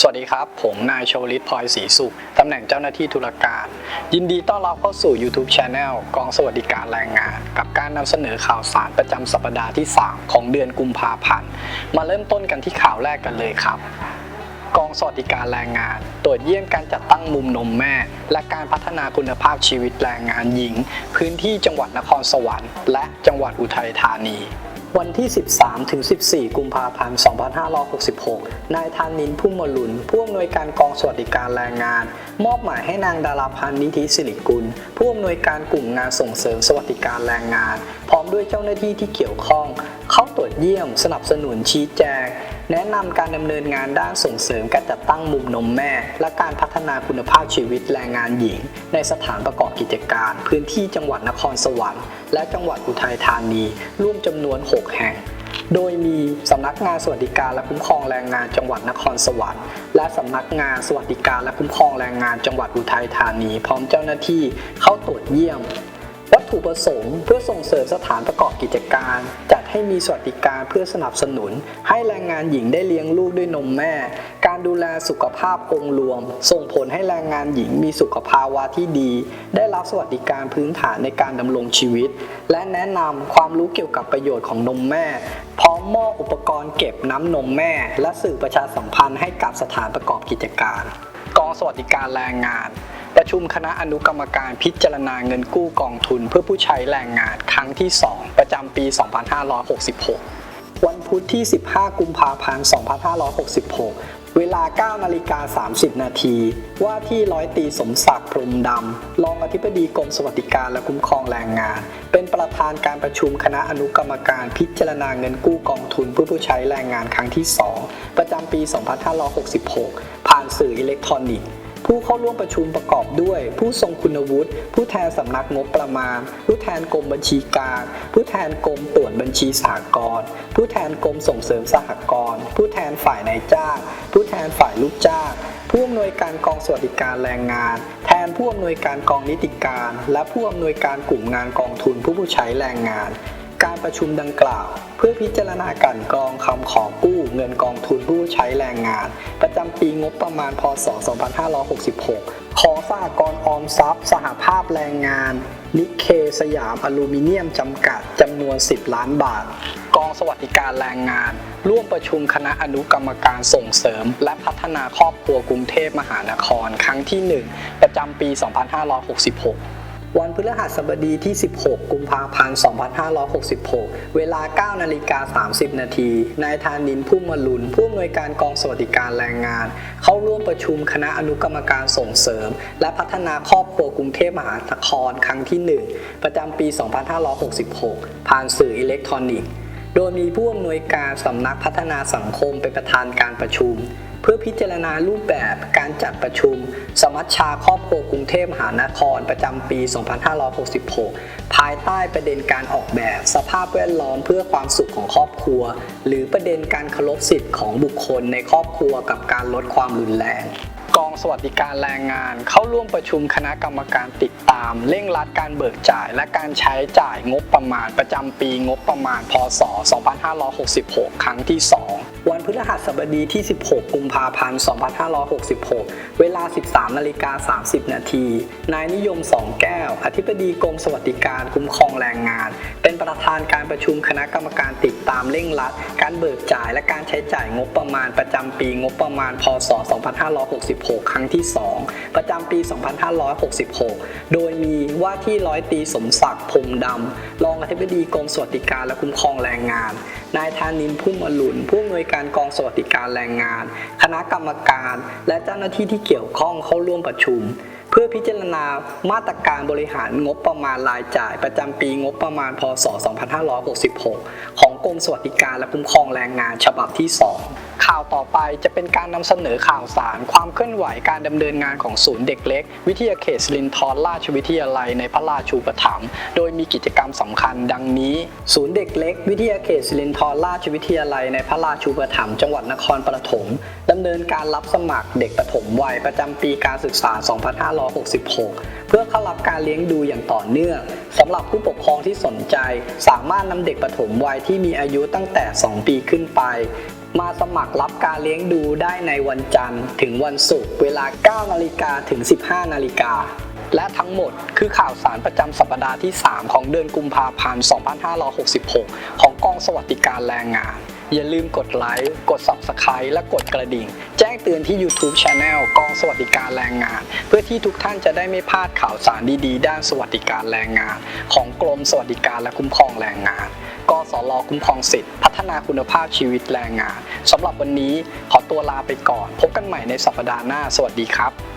สวัสดีครับ ผมนายโชลิตพลอยศรีสุข ตำแหน่งเจ้าหน้าที่ธุรการ ยินดีต้อนรับเข้าสู่ YouTube Channel กองสวัสดิการแรงงาน กับการนำเสนอข่าวสารประจำสัปดาห์ที่ 3 ของเดือนกุมภาพันธ์ มาเริ่มต้นกันที่ข่าวแรกกันเลยครับ กองสวัสดิการแรงงาน ตรวจเยี่ยมการจัดตั้งมุมนมแม่ และการพัฒนาคุณภาพชีวิตแรงงานหญิง พื้นที่จังหวัดนครสวรรค์ และจังหวัดอุทัยธานี วันที่ 13 ถึง 14 กุมภาพันธ์ 2566 นายธานินพุ่มมลุน ผู้อำนวยการกองสวัสดิการแรงงาน มอบหมายให้นางดาราพันธ์นิธิสิริกุล ผู้อำนวยการกลุ่มงานส่งเสริมสวัสดิการแรงงาน พร้อมด้วยเจ้าหน้าที่ที่เกี่ยวข้อง เข้าตรวจเยี่ยม สนับสนุนชี้แจง แนะนำการดำเนินงานด้านส่งเสริมการจัดตั้งมุมนมแม่ และการพัฒนาคุณภาพชีวิตแรงงานหญิง ในสถานประกอบกิจการ พื้นที่จังหวัดนครสวรรค์และจังหวัดอุทัยธานี ร่วมจำนวน 6 แห่ง โดยมีสำนักงานสวัสดิการและคุ้มครองแรงงานจังหวัดนครสวรรค์และสำนักงานสวัสดิการและคุ้มครองแรงงานจังหวัดอุทัยธานี พร้อมเจ้าหน้าที่เข้าตรวจเยี่ยม ถุประสงค์เพื่อส่งเสริมสถานประกอบกิจการ จัดให้มีสวัสดิการเพื่อสนับสนุน ให้แรงงานหญิงได้เลี้ยงลูกด้วยนมแม่ การดูแลสุขภาพองค์รวม ส่งผลให้แรงงานหญิงมีสุขภาวะที่ดี ได้รับสวัสดิการพื้นฐานในการดำรงชีวิต และแนะนำความรู้เกี่ยวกับประโยชน์ของนมแม่ พร้อมมอบอุปกรณ์เก็บน้ำนมแม่ และสื่อประชาสัมพันธ์ให้กับสถานประกอบกิจการ กองสวัสดิการแรงงาน ประชุมคณะอนุกรรมการพิจารณาเงินกู้กองทุน เพื่อผู้ใช้แรงงานครั้งที่ 2 ประจำปี 2566 วันพุธที่ 15 กุมภาพันธ์ 2566 เวลา 9 นาฬิกา 30 นาที ว่าที่ร้อยตีสมศักดิ์พรมดำ รองอธิบดีกรมสวัสดิการและคุ้มครองแรงงาน เป็นประธานการประชุมคณะอนุกรรมการพิจารณาเงินกู้กองทุนเพื่อผู้ใช้แรงงานครั้งที่ 2 ประจำปี 2566 ผ่านสื่ออิเล็กทรอนิกส์ ผู้เข้าร่วมประชุมประกอบด้วย ผู้ทรงคุณวุฒิ ผู้แทนสำนักงบประมาณ ผู้แทนกรมบัญชีกลาง ผู้แทนกรมตรวจบัญชีสหกรณ์ ผู้แทนกรมส่งเสริมสหกรณ์ ผู้แทนฝ่ายนายจ้าง ผู้แทนฝ่ายลูกจ้าง ผู้อำนวยการกองสวัสดิการแรงงาน แทนผู้อำนวยการกองนิติการ และผู้อำนวยการกลุ่มงานกองทุนผู้ผู้ใช้แรงงาน การประชุมดังกล่าว เพื่อพิจารณากลั่นกรองคำขอกู้เงินกองทุนผู้ใช้แรงงาน ประจำปีงบประมาณพศ 2566 ขอสหกรณ์ออมทรัพย์ สหภาพแรงงาน นิเคสยามอลูมิเนียมจำกัดจำนวน 10 ล้านบาท กองสวัสดิการแรงงาน ร่วมประชุมคณะอนุกรรมการส่งเสริม และพัฒนาครอบครัวกรุงเทพมหานคร ครั้งที่ 1 ประจำปี 2566 วันพฤหัสบดีที่ 16 กุมภาพันธ์ 2566 เวลา 9 นาฬิกา 30 นาที นายธานินทร์พุ่มมลุน ผู้อำนวยการกองสวัสดิการแรงงาน เข้าร่วมประชุมคณะอนุกรรมการส่งเสริม และพัฒนาครอบครัวกรุงเทพมหานครครั้งที่ 1 ประจำปี 2566 ผ่านสื่ออิเล็กทรอนิกส์ โดยมีผู้อำนวยการสำนักพัฒนาสังคมเป็นประธานการประชุม เพื่อพิจารณารูปแบบการจัดประชุม สมัชชาครอบครัวกรุงเทพมหานครประจำปี 2566 ภายใต้ประเด็นการออกแบบ สภาพแวดล้อมเพื่อความสุขของครอบครัว หรือประเด็นการเคารพสิทธิ์ของบุคคลในครอบครัวกับการลดความรุนแรง กองสวัสดิการแรงงาน เข้าร่วมประชุมคณะกรรมการติดตาม เร่งรัดการเบิกจ่าย และการใช้จ่ายงบประมาณประจำปีงบประมาณ พศ 2566 ครั้งที่ 2 วันพฤหัสบดีที่ 16 กุมภาพันธ์ 2566 เวลา 13นาฬิกา30 นาที นายนิยมสองแก้ว อธิบดีกรมสวัสดิการคุ้มครองแรงงาน เป็นประธานการประชุมคณะกรรมการติดตามเร่งรัด การเบิกจ่ายและการใช้จ่ายงบประมาณประจำปีงบประมาณ พศ 2566ครั้งที่ 2 ประจำปี 2566 โดยมีว่าที่ร้อยตีสมศักดิ์พรมดำ รองอธิบดีกรมสวัสดิการและคุ้มครองแรงงาน นายธานินพุ่มอรุณผู้อำนวยการกองสวัสดิการแรงงาน คณะกรรมการ และเจ้าหน้าที่ที่เกี่ยวข้องเข้าร่วมประชุมเพื่อพิจารณามาตรการบริหารงบประมาณรายจ่าย ประจำปีงบประมาณ พศ 2566 ของกรมสวัสดิการและคุ้มครองแรงงานฉบับที่ 2 ข่าวต่อไปจะเป็นการนำเสนอข่าวสาร ความเคลื่อนไหวการดำเนินงานของศูนย์เด็กเล็ก วิทยาเขตสิรินธรราชวิทยาลัยในพระราชูปถัมภ์โดยมีกิจกรรมสำคัญดังนี้ ศูนย์เด็กเล็ก วิทยาเขตสิรินธรราชวิทยาลัยในพระราชูปถัมภ์จังหวัดนครปฐมดำเนินการรับสมัครเด็กปฐมวัยประจำปีการศึกษา 2566 เพื่อเข้ารับการเลี้ยงดูอย่างต่อเนื่องสำหรับผู้ปกครองที่สนใจ สามารถนำเด็กปฐมวัยที่มีอายุตั้งแต่ 2 ปีขึ้นไป มาสมัครรับการเลี้ยงดูได้ในวันจันทร์ ถึงวันศุกร์เวลา 9 นาฬิกาถึง 15 นาฬิกา และทั้งหมดคือข่าวสารประจำสัปดาห์ที่ 3 ของเดือนกุมภาพันธ์ 2566 ของกองสวัสดิการแรงงาน อย่าลืมกดไลค์ กด Subscribe และกดกระดิ่ง แจ้งเตือนที่ YouTube Channel กองสวัสดิการแรงงาน เพื่อที่ทุกท่านจะได้ไม่พลาดข่าวสารดีๆ ด้านสวัสดิการแรงงาน ของกรมสวัสดิการและคุ้มครองแรงงาน กสลคุ้มครองสิทธิพัฒนาคุณภาพชีวิตแรงงานสำหรับวันนี้ขอตัวลาไปก่อน พบกันใหม่ในสัปดาห์หน้า สวัสดีครับ